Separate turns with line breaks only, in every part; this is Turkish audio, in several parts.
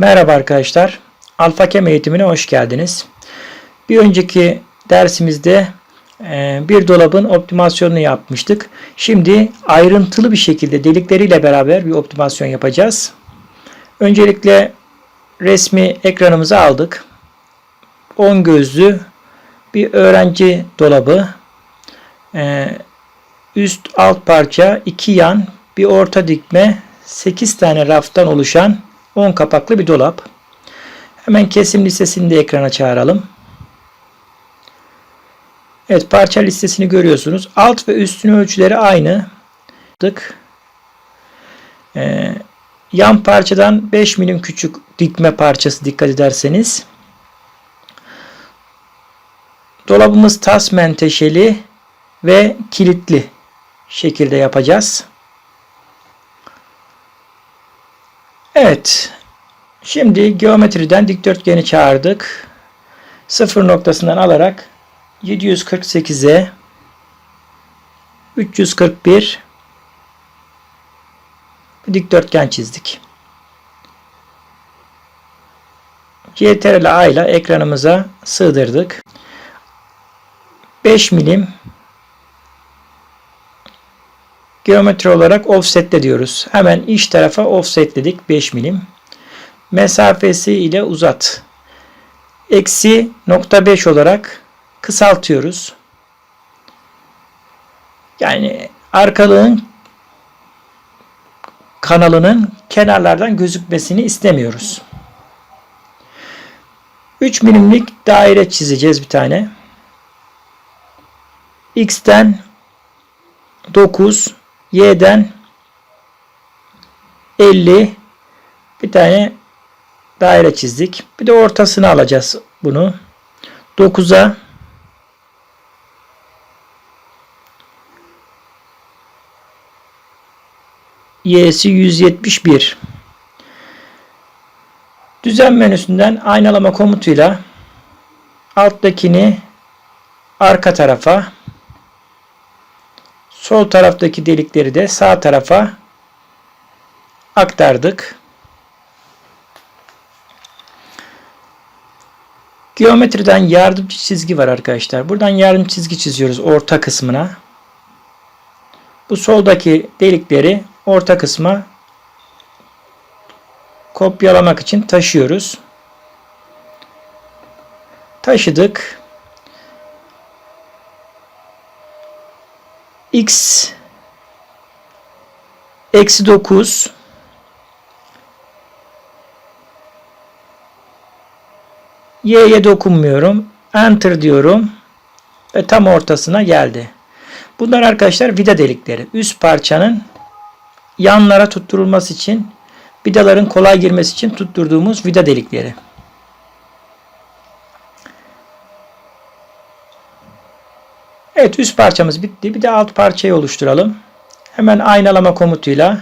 Merhaba arkadaşlar. AlfaKem eğitimine hoş geldiniz. Bir önceki dersimizde e, bir dolabın optimasyonunu yapmıştık. Şimdi ayrıntılı bir şekilde delikleriyle beraber bir optimasyon yapacağız. Öncelikle resmi ekranımıza aldık. 10 gözlü bir öğrenci dolabı. E, Üst alt parça, iki yan, bir orta dikme, 8 tane raftan oluşan 10 kapaklı bir dolap. Hemen kesim listesini de ekrana çağıralım. Evet parça listesini görüyorsunuz. Alt ve üstün ölçüleri aynı. Ee, yan parçadan 5 milim küçük dikme parçası dikkat ederseniz. Dolabımız tas menteşeli ve kilitli şekilde yapacağız. Evet. Şimdi geometriden dikdörtgeni çağırdık. Sıfır noktasından alarak 748'e 341 bir dikdörtgen çizdik. CTRL A ile ekranımıza sığdırdık. 5 milim Geometri olarak offsetle diyoruz. Hemen iç tarafa offsetledik 5 milim. Mesafesi ile uzat. Eksi nokta 5 olarak kısaltıyoruz. Yani arkalığın kanalının kenarlardan gözükmesini istemiyoruz. 3 milimlik daire çizeceğiz bir tane. X'ten 9 Y'den 50 bir tane daire çizdik. Bir de ortasını alacağız bunu. 9'a Y'si 171. Düzen menüsünden aynalama komutuyla alttakini arka tarafa Sol taraftaki delikleri de sağ tarafa aktardık. Geometriden yardımcı çizgi var arkadaşlar. Buradan yardım çizgi çiziyoruz orta kısmına. Bu soldaki delikleri orta kısma kopyalamak için taşıyoruz. Taşıdık. X eksi 9 y'ye dokunmuyorum. Enter diyorum. Ve tam ortasına geldi. Bunlar arkadaşlar vida delikleri. Üst parçanın yanlara tutturulması için vidaların kolay girmesi için tutturduğumuz vida delikleri. Evet üst parçamız bitti. Bir de alt parçayı oluşturalım. Hemen aynalama komutuyla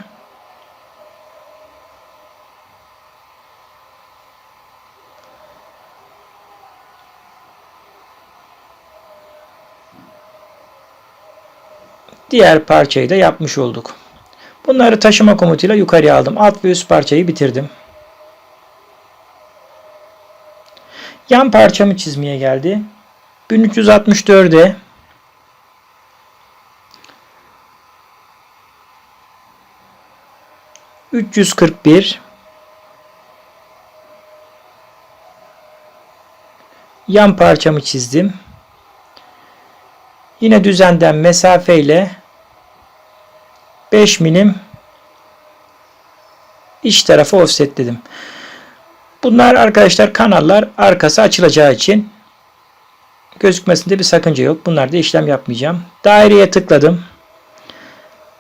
diğer parçayı da yapmış olduk. Bunları taşıma komutuyla yukarıya aldım. Alt ve üst parçayı bitirdim. Yan parçamı çizmeye geldi. 1364'e 341 yan parçamı çizdim. Yine düzenden mesafe ile 5 milim iç tarafı offsetledim. Bunlar arkadaşlar kanallar arkası açılacağı için gözükmesinde bir sakınca yok. Bunlarda işlem yapmayacağım. Daireye tıkladım.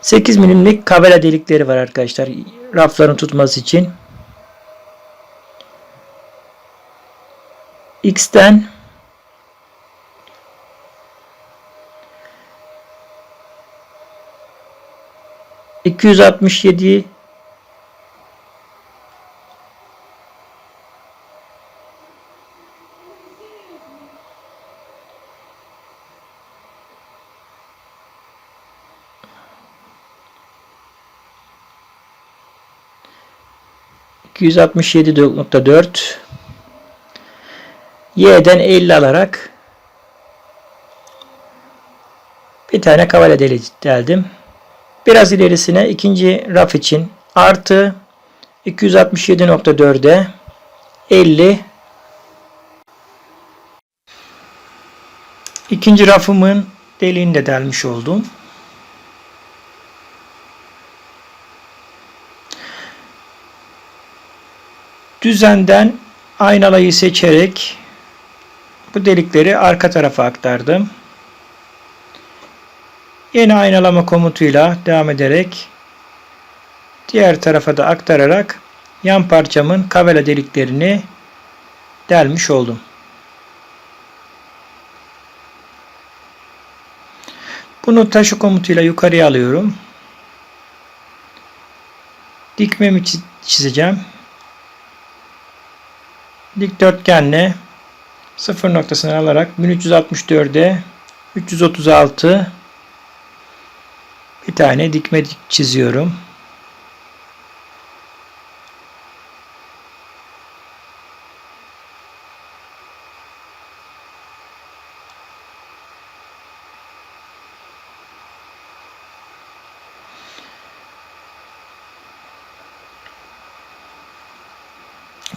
8 milimlik kabela delikleri var arkadaşlar. Rafların tutması için. X'ten ...267 267.4 Y'den 50 alarak bir tane kavala deliği deldim. Biraz ilerisine ikinci raf için artı 267.4'e 50 ikinci rafımın deliğini de delmiş oldum. Düzenden aynalayı seçerek bu delikleri arka tarafa aktardım. Yeni aynalama komutuyla devam ederek diğer tarafa da aktararak yan parçamın kavela deliklerini delmiş oldum. Bunu taşı komutuyla yukarıya alıyorum. Dikmemi çizeceğim. Dikdörtgenle sıfır noktasını alarak 1364'e 336 bir tane dikme çiziyorum.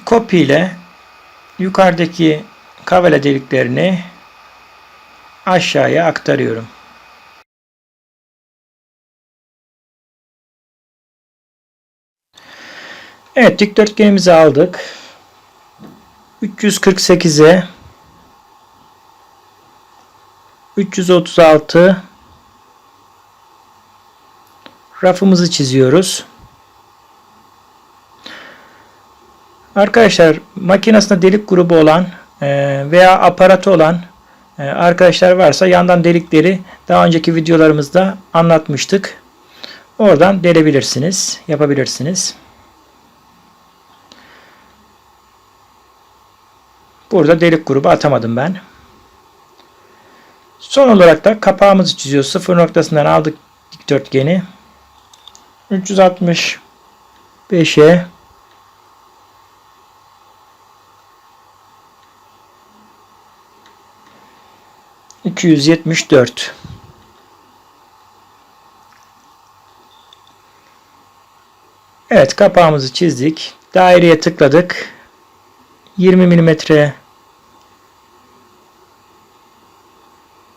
Kopya ile yukarıdaki kavela deliklerini aşağıya aktarıyorum. Evet dikdörtgenimizi aldık. 348'e 336 rafımızı çiziyoruz. Arkadaşlar makinesinde delik grubu olan e, veya aparatı olan e, arkadaşlar varsa yandan delikleri daha önceki videolarımızda anlatmıştık. Oradan delebilirsiniz, yapabilirsiniz. Burada delik grubu atamadım ben. Son olarak da kapağımızı çiziyoruz. Sıfır noktasından aldık dikdörtgeni. 365'e 274 Evet kapağımızı çizdik. Daireye tıkladık. 20 mm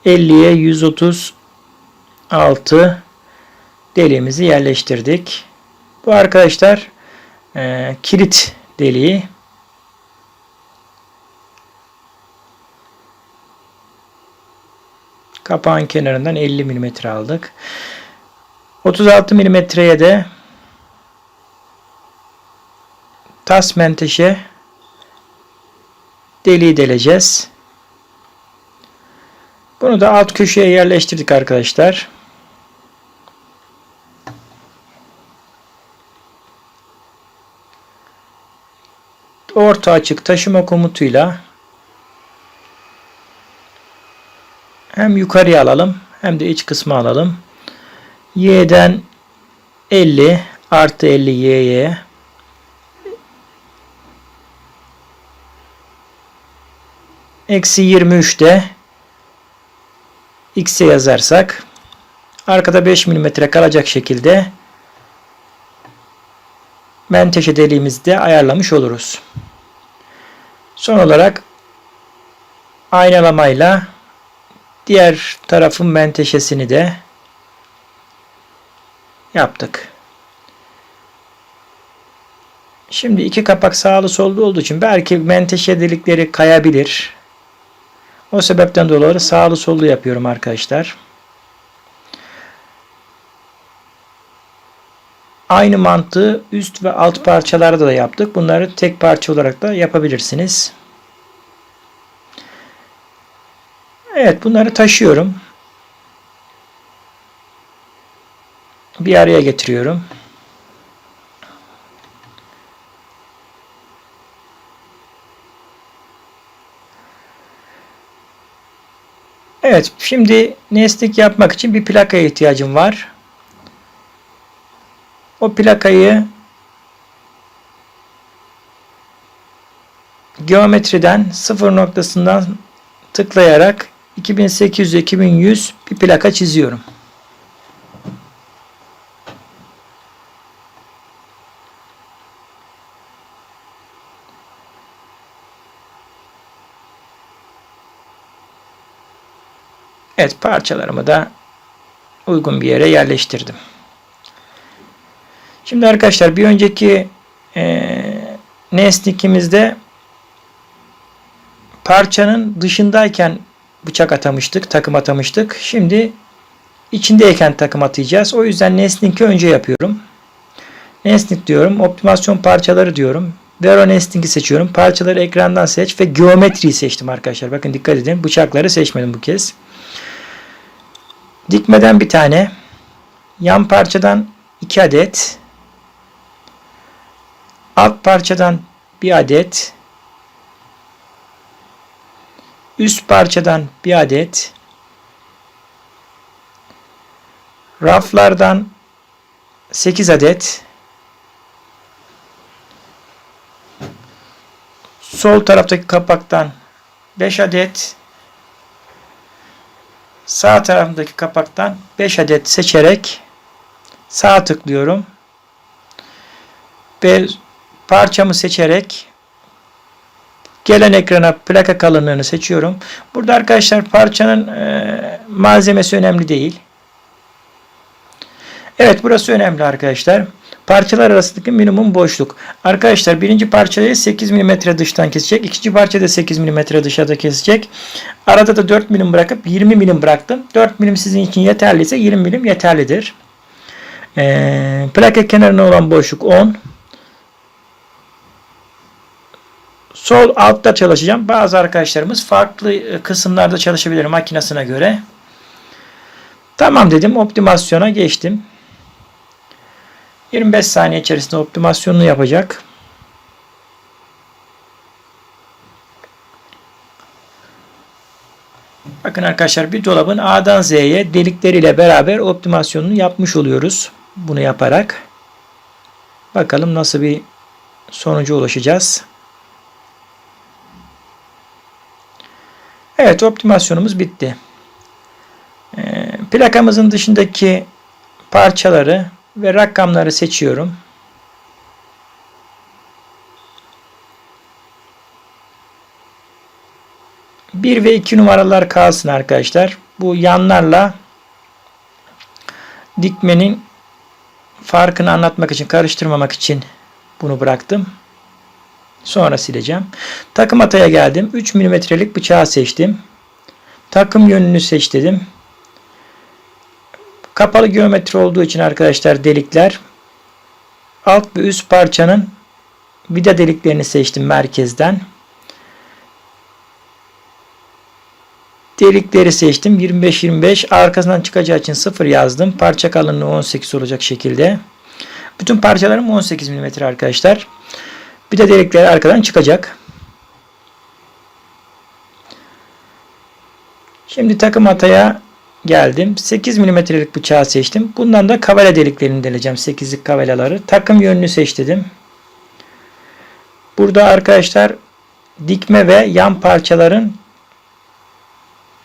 50'ye 136 deliğimizi yerleştirdik. Bu arkadaşlar e, kilit deliği. Kapağın kenarından 50 mm aldık. 36 mm'ye de tas menteşe deliği deleceğiz. Bunu da alt köşeye yerleştirdik arkadaşlar. Orta açık taşıma komutuyla hem yukarıya alalım hem de iç kısmı alalım. Y'den 50 artı 50 Y'ye eksi 23'te x'e yazarsak arkada 5 mm kalacak şekilde menteşe deliğimizi de ayarlamış oluruz. Son olarak aynalamayla diğer tarafın menteşesini de yaptık. Şimdi iki kapak sağlı sollu olduğu için belki menteşe delikleri kayabilir. O sebepten dolayı sağlı sollu yapıyorum arkadaşlar. Aynı mantığı üst ve alt parçalarda da yaptık. Bunları tek parça olarak da yapabilirsiniz. Evet bunları taşıyorum. Bir araya getiriyorum. Evet, şimdi neslik yapmak için bir plakaya ihtiyacım var. O plakayı geometriden sıfır noktasından tıklayarak 2800-2100 bir plaka çiziyorum. Evet parçalarımı da uygun bir yere yerleştirdim. Şimdi arkadaşlar bir önceki e, nesnikimizde parçanın dışındayken bıçak atamıştık, takım atamıştık. Şimdi içindeyken takım atacağız. O yüzden nesnik'i önce yapıyorum. Nesnik diyorum. Optimasyon parçaları diyorum. Vero Nesting'i seçiyorum. Parçaları ekrandan seç ve geometriyi seçtim arkadaşlar. Bakın dikkat edin. Bıçakları seçmedim bu kez. Dikmeden bir tane. Yan parçadan 2 adet. Alt parçadan bir adet. Üst parçadan bir adet. Raflardan 8 adet. Sol taraftaki kapaktan 5 adet. Sağ tarafındaki kapaktan 5 adet seçerek sağ tıklıyorum. Ve parçamı seçerek gelen ekrana plaka kalınlığını seçiyorum. Burada arkadaşlar parçanın e, malzemesi önemli değil. Evet burası önemli arkadaşlar. Parçalar arasındaki minimum boşluk. Arkadaşlar birinci parçayı 8 mm dıştan kesecek. ikinci parçayı da 8 mm dışarıda kesecek. Arada da 4 mm bırakıp 20 mm bıraktım. 4 mm sizin için yeterliyse 20 mm yeterlidir. Ee, plaka kenarına olan boşluk 10. Sol altta çalışacağım. Bazı arkadaşlarımız farklı kısımlarda çalışabilir makinesine göre. Tamam dedim. Optimasyona geçtim. 25 saniye içerisinde optimasyonunu yapacak. Bakın arkadaşlar bir dolabın A'dan Z'ye delikleriyle beraber optimasyonunu yapmış oluyoruz. Bunu yaparak. Bakalım nasıl bir sonuca ulaşacağız. Evet optimasyonumuz bitti. Ee, plakamızın dışındaki parçaları ve rakamları seçiyorum. Bir ve iki numaralar kalsın arkadaşlar. Bu yanlarla dikmenin farkını anlatmak için, karıştırmamak için bunu bıraktım. Sonra sileceğim. Takım ataya geldim. 3 milimetrelik bıçağı seçtim. Takım yönünü seç dedim. Kapalı geometri olduğu için arkadaşlar delikler alt ve üst parçanın vida deliklerini seçtim merkezden. Delikleri seçtim. 25-25 arkasından çıkacağı için 0 yazdım. Parça kalınlığı 18 olacak şekilde. Bütün parçalarım 18 mm arkadaşlar. Bir de delikleri arkadan çıkacak. Şimdi takım ataya geldim. 8 mm'lik bıçağı seçtim. Bundan da kavela deliklerini deleceğim. 8'lik kavelaları. Takım yönünü seçtim. Burada arkadaşlar dikme ve yan parçaların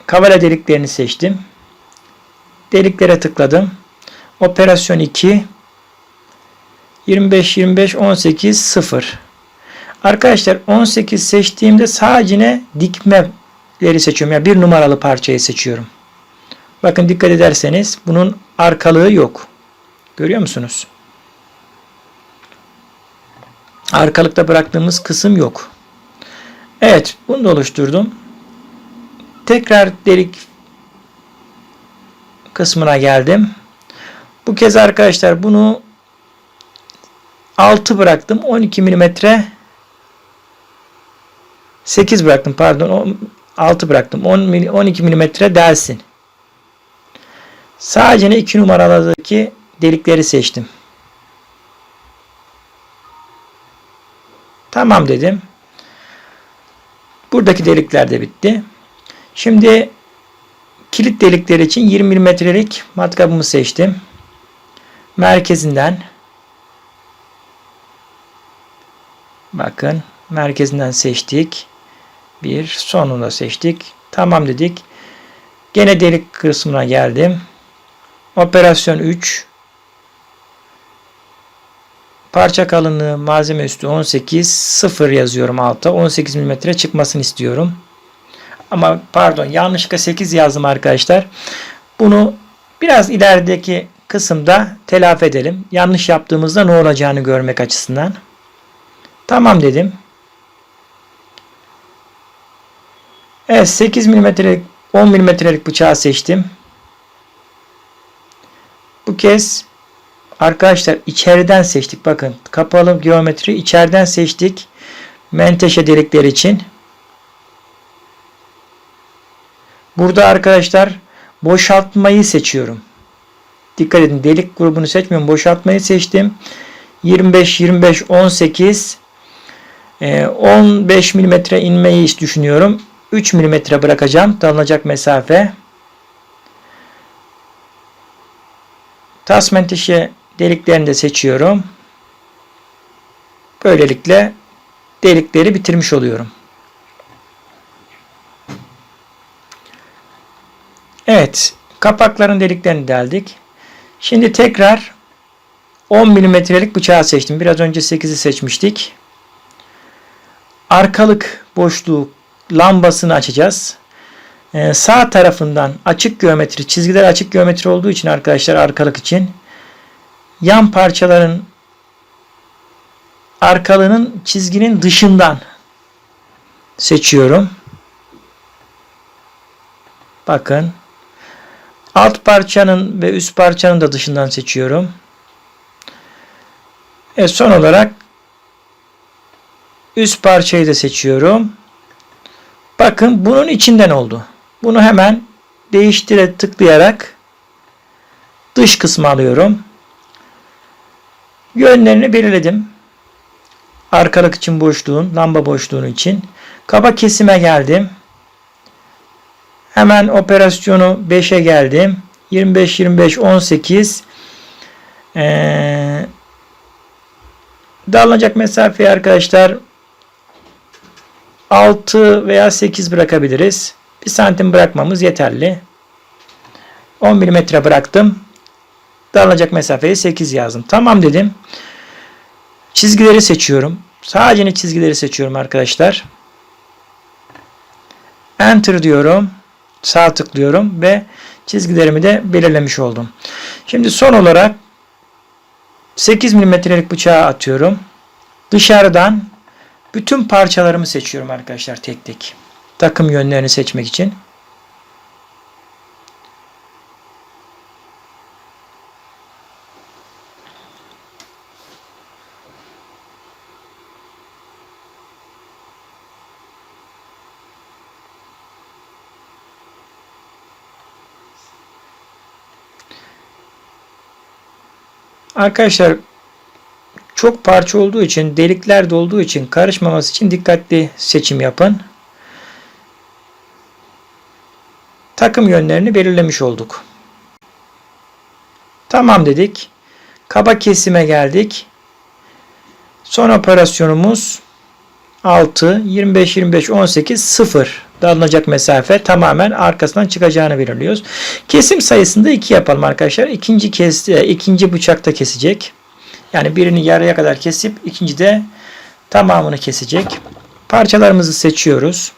kavela deliklerini seçtim. Deliklere tıkladım. Operasyon 2 25 25 18 0 Arkadaşlar 18 seçtiğimde sadece dikmeleri seçiyorum. Yani bir numaralı parçayı seçiyorum. Bakın dikkat ederseniz bunun arkalığı yok. Görüyor musunuz? Arkalıkta bıraktığımız kısım yok. Evet bunu da oluşturdum. Tekrar delik kısmına geldim. Bu kez arkadaşlar bunu 6 bıraktım. 12 milimetre 8 bıraktım pardon 6 bıraktım. 10 12 milimetre delsin. Sadece 2 numaralardaki delikleri seçtim. Tamam dedim. Buradaki delikler de bitti. Şimdi kilit delikleri için 20 milimetrelik matkabımı seçtim. Merkezinden bakın merkezinden seçtik. Bir sonunu da seçtik. Tamam dedik. Gene delik kısmına geldim. Operasyon 3. Parça kalınlığı malzeme üstü 18 0 yazıyorum alta. 18 mm çıkmasını istiyorum. Ama pardon yanlışlıkla 8 yazdım arkadaşlar. Bunu biraz ilerideki kısımda telafi edelim. Yanlış yaptığımızda ne olacağını görmek açısından. Tamam dedim. Evet 8 mm'lik 10 mm'lik bıçağı seçtim. Bu kez arkadaşlar içeriden seçtik. Bakın kapalı geometri içeriden seçtik. Menteşe delikleri için. Burada arkadaşlar boşaltmayı seçiyorum. Dikkat edin delik grubunu seçmiyorum. Boşaltmayı seçtim. 25 25 18 15 mm inmeyi düşünüyorum. 3 mm bırakacağım. Dalınacak mesafe. Tas menteşe deliklerini de seçiyorum. Böylelikle delikleri bitirmiş oluyorum. Evet. Kapakların deliklerini deldik. Şimdi tekrar 10 milimetrelik bıçağı seçtim. Biraz önce 8'i seçmiştik. Arkalık boşluğu lambasını açacağız. Ee, sağ tarafından açık geometri, çizgiler açık geometri olduğu için arkadaşlar arkalık için yan parçaların arkalığının çizginin dışından seçiyorum. Bakın. Alt parçanın ve üst parçanın da dışından seçiyorum. E son olarak üst parçayı da seçiyorum. Bakın bunun içinden oldu. Bunu hemen değiştire tıklayarak dış kısmı alıyorum. Yönlerini belirledim. Arkalık için boşluğun, lamba boşluğun için. Kaba kesime geldim. Hemen operasyonu 5'e geldim. 25, 25, 18. Ee, dağılacak mesafeyi arkadaşlar 6 veya 8 bırakabiliriz. 1 santim bırakmamız yeterli. 10 mm bıraktım. Dağılacak mesafeyi 8 yazdım. Tamam dedim. Çizgileri seçiyorum. Sadece çizgileri seçiyorum arkadaşlar. Enter diyorum. Sağ tıklıyorum ve çizgilerimi de belirlemiş oldum. Şimdi son olarak 8 mm'lik bıçağı atıyorum. Dışarıdan bütün parçalarımı seçiyorum arkadaşlar tek tek. Takım yönlerini seçmek için. Arkadaşlar çok parça olduğu için, delikler de olduğu için karışmaması için dikkatli seçim yapın. Takım yönlerini belirlemiş olduk. Tamam dedik. Kaba kesime geldik. Son operasyonumuz 6, 25, 25, 18, 0 dalınacak mesafe tamamen arkasından çıkacağını belirliyoruz. Kesim sayısında 2 yapalım arkadaşlar. İkinci, kes, e, ikinci bıçakta kesecek. Yani birini yarıya kadar kesip ikinci de tamamını kesecek. Parçalarımızı seçiyoruz.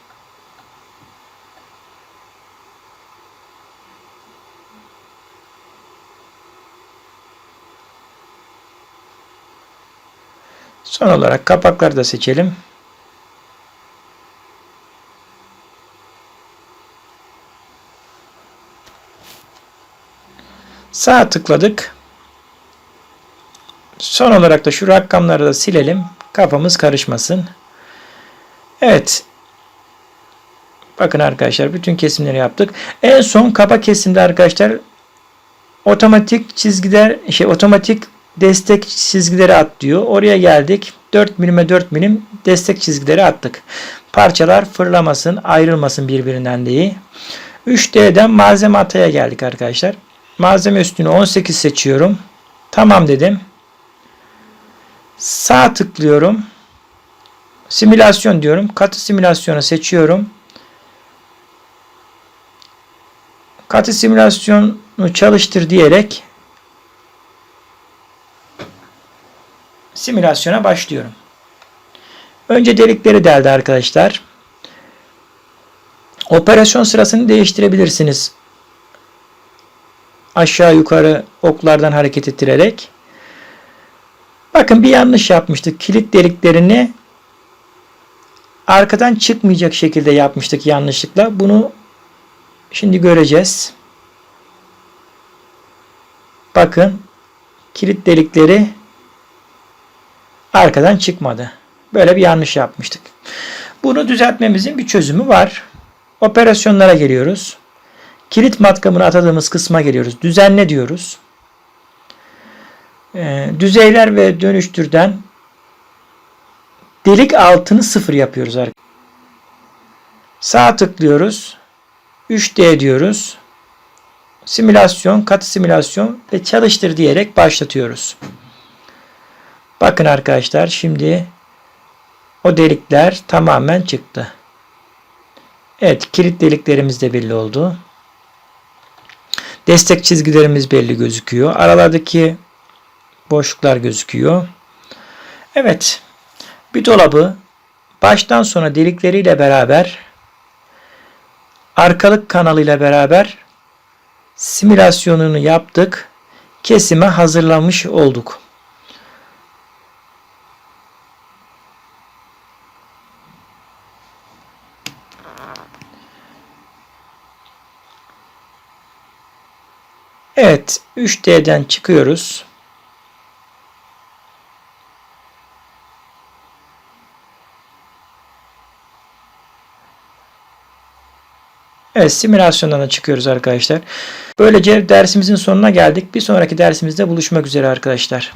Son olarak kapakları da seçelim. Sağ tıkladık. Son olarak da şu rakamları da silelim. Kafamız karışmasın. Evet. Bakın arkadaşlar bütün kesimleri yaptık. En son kaba kesimde arkadaşlar otomatik çizgiler şey otomatik destek çizgileri at diyor. Oraya geldik. 4 milime 4 milim destek çizgileri attık. Parçalar fırlamasın, ayrılmasın birbirinden diye. 3D'den malzeme ataya geldik arkadaşlar. Malzeme üstünü 18 seçiyorum. Tamam dedim. Sağ tıklıyorum. Simülasyon diyorum. Katı simülasyonu seçiyorum. Katı simülasyonu çalıştır diyerek simülasyona başlıyorum. Önce delikleri deldi arkadaşlar. Operasyon sırasını değiştirebilirsiniz. Aşağı yukarı oklardan hareket ettirerek. Bakın bir yanlış yapmıştık. Kilit deliklerini arkadan çıkmayacak şekilde yapmıştık yanlışlıkla. Bunu şimdi göreceğiz. Bakın kilit delikleri arkadan çıkmadı. Böyle bir yanlış yapmıştık. Bunu düzeltmemizin bir çözümü var. Operasyonlara geliyoruz. Kilit matkamını atadığımız kısma geliyoruz. Düzenle diyoruz. Ee, düzeyler ve dönüştürden delik altını sıfır yapıyoruz. Sağ tıklıyoruz. 3D diyoruz. Simülasyon, katı simülasyon ve çalıştır diyerek başlatıyoruz. Bakın arkadaşlar şimdi o delikler tamamen çıktı. Evet kilit deliklerimiz de belli oldu. Destek çizgilerimiz belli gözüküyor. Aralardaki boşluklar gözüküyor. Evet. Bir dolabı baştan sona delikleriyle beraber arkalık kanalıyla beraber simülasyonunu yaptık. Kesime hazırlamış olduk. Evet, 3D'den çıkıyoruz. Evet, simülasyondan da çıkıyoruz arkadaşlar. Böylece dersimizin sonuna geldik. Bir sonraki dersimizde buluşmak üzere arkadaşlar.